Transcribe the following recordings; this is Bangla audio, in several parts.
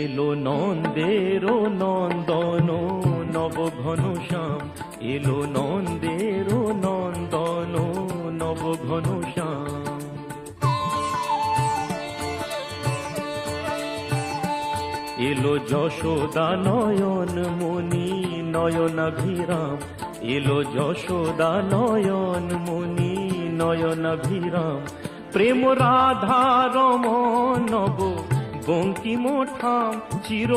এলো নন্দের নন্দন নব শ্যাম এলো নন্দের নন্দন নব ঘন শ্যাম এলো যশোদা নয়ন মণি নয়নাভিরাম। এলো যশোদা নয়ন মণি নয়নাভিরাম। প্রেম রাধা রমন, নব বঙ্কিম ঠাম চির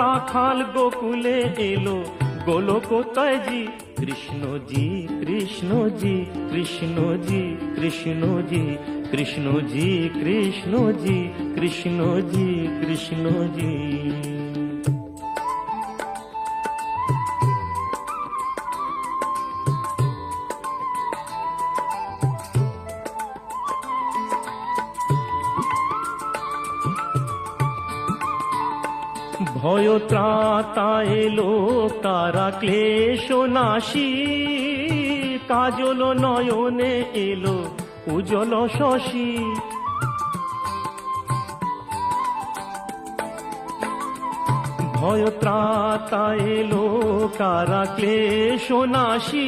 রাখাল গোকুলে এলো। গোলকোতায়জি কৃষ্ণজি কৃষ্ণজি কৃষ্ণজি কৃষ্ণজি কৃষ্ণজি কৃষ্ণজি কৃষ্ণজি কৃষ্ণজি ভয় ত্রাতা এলো কারা ক্লেশ নাশী। কাজল নয়নে এলো, উজ্জ্বল শশী। ভয় ত্রাতা এলো কারা ক্লেশ নাশি।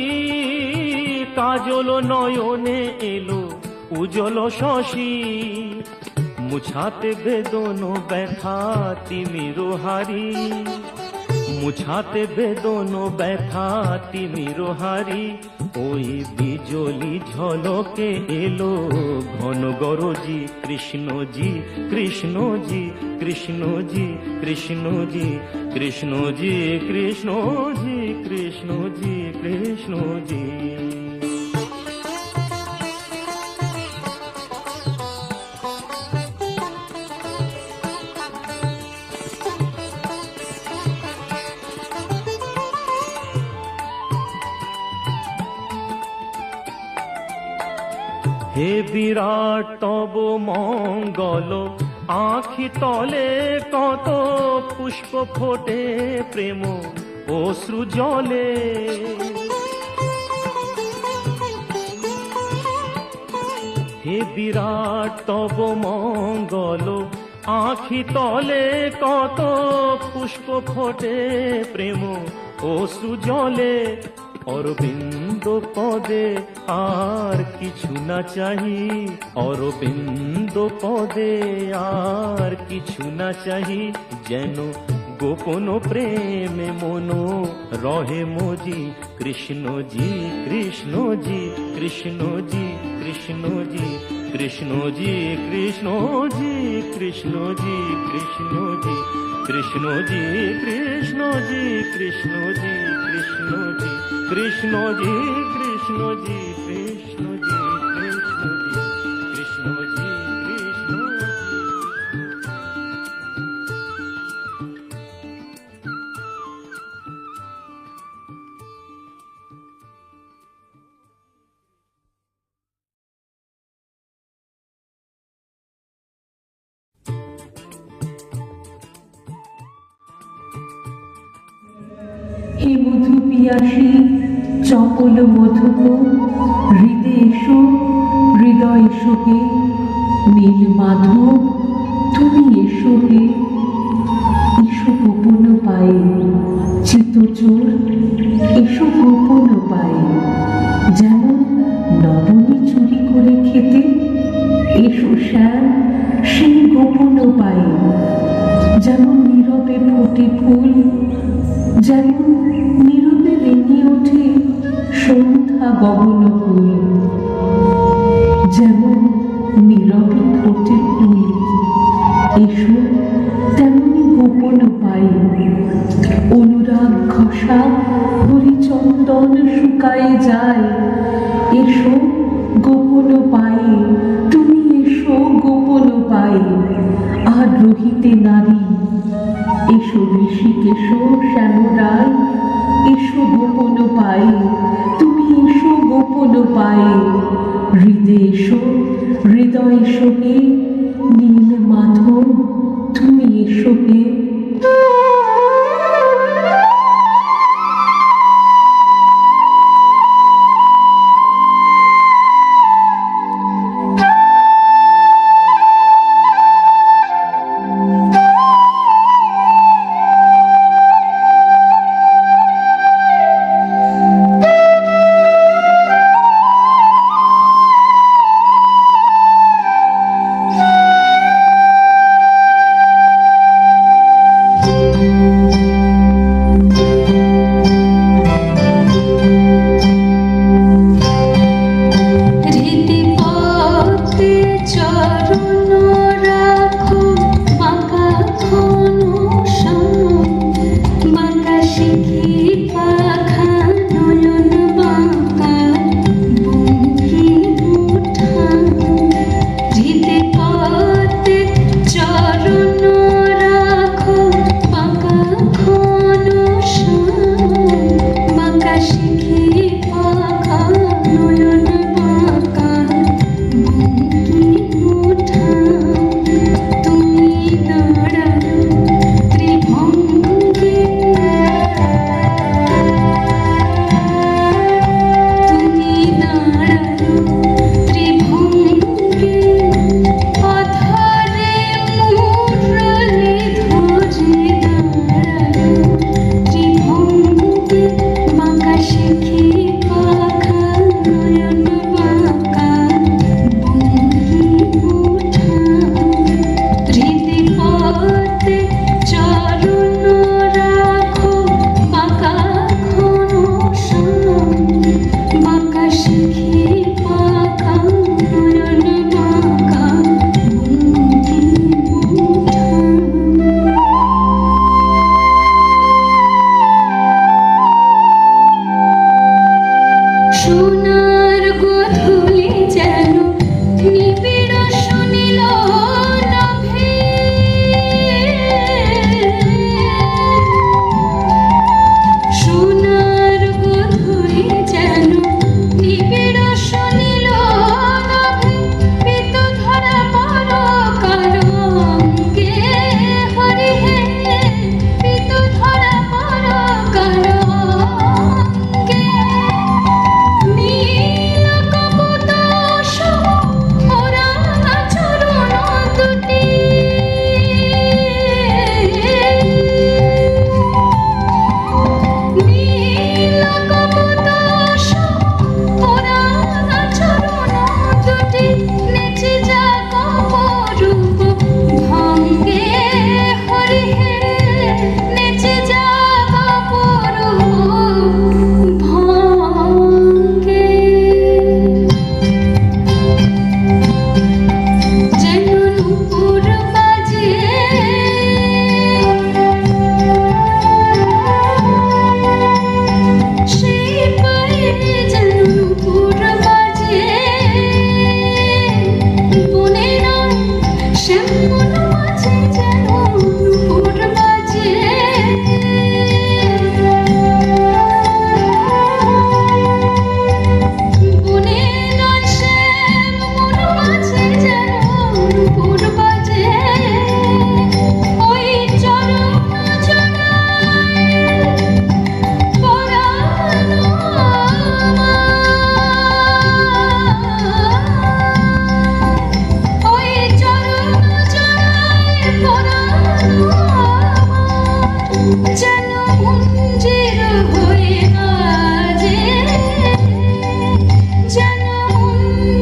কাজল নয়নে এলো, উজ্জ্বল শশী। মুছাতে বেদন ব্যথা তিমির হারি মুছাতে বেদন ব্যথা তিমির হারি ওই বিজলি ঝলকে এলো ঘন গরজি কৃষ্ণজি কৃষ্ণজি কৃষ্ণজি কৃষ্ণজি কৃষ্ণজি কৃষ্ণজি কৃষ্ণজি কৃষ্ণজি হে বিরাট, তব মঙ্গল। আখি তলে কত পুষ্প ফোটে প্রেম অশ্রু জলে হে বিরাট, তব মঙ্গল। আখি তলে কত পুষ্প ফোটে প্রেম অশ্রু জলে অরবিন্দ পদে আর কিছু না চাহি অরবিন্দ পদে আর কিছু না চাহি যেন গোপন প্রেমে মনো রহে মোজি কৃষ্ণজি কৃষ্ণজি কৃষ্ণজি কৃষ্ণজি কৃষ্ণজি কৃষ্ণজি কৃষ্ণজি কৃষ্ণজি কৃষ্ণজি কৃষ্ণজি কৃষ্ণজি কৃষ্ণজি কৃষ্ণজি কৃষ্ণজি হে মধু পিয়াসী, চপল মধুপ হৃদে এসো, হৃদয় এসো নীল মাধব, তুমি এসো হে। এসো গোপন পায়ে চিতচোর এসো গোপন পায়ে। যেমন নবনী চুরি করে খেতে, এসো শ্যাম, সেই গোপন পায়ে। যেমন নীরবে ফোটে ফুল যেমন নীরবে রেঙে ওঠে সন্ধ্যা গগন ফুল যেমন নীরবে ফোটে ফুল এসো তেমনি গোপন পাই অনুরাগ ঘষা হরিচন্দন শুকায়ে যায়, এসো গোপন পায়ে তুমি এসো গোপন পায়ে আর রহিতে নারী ঋষিকেশ শ্যামরায় এসো গোপন পাই তুমি এসো গোপন পাই হৃদে এসো, হৃদয় এসো কে নীল মাধব, তুমি এসো হে।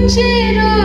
মঞ্জের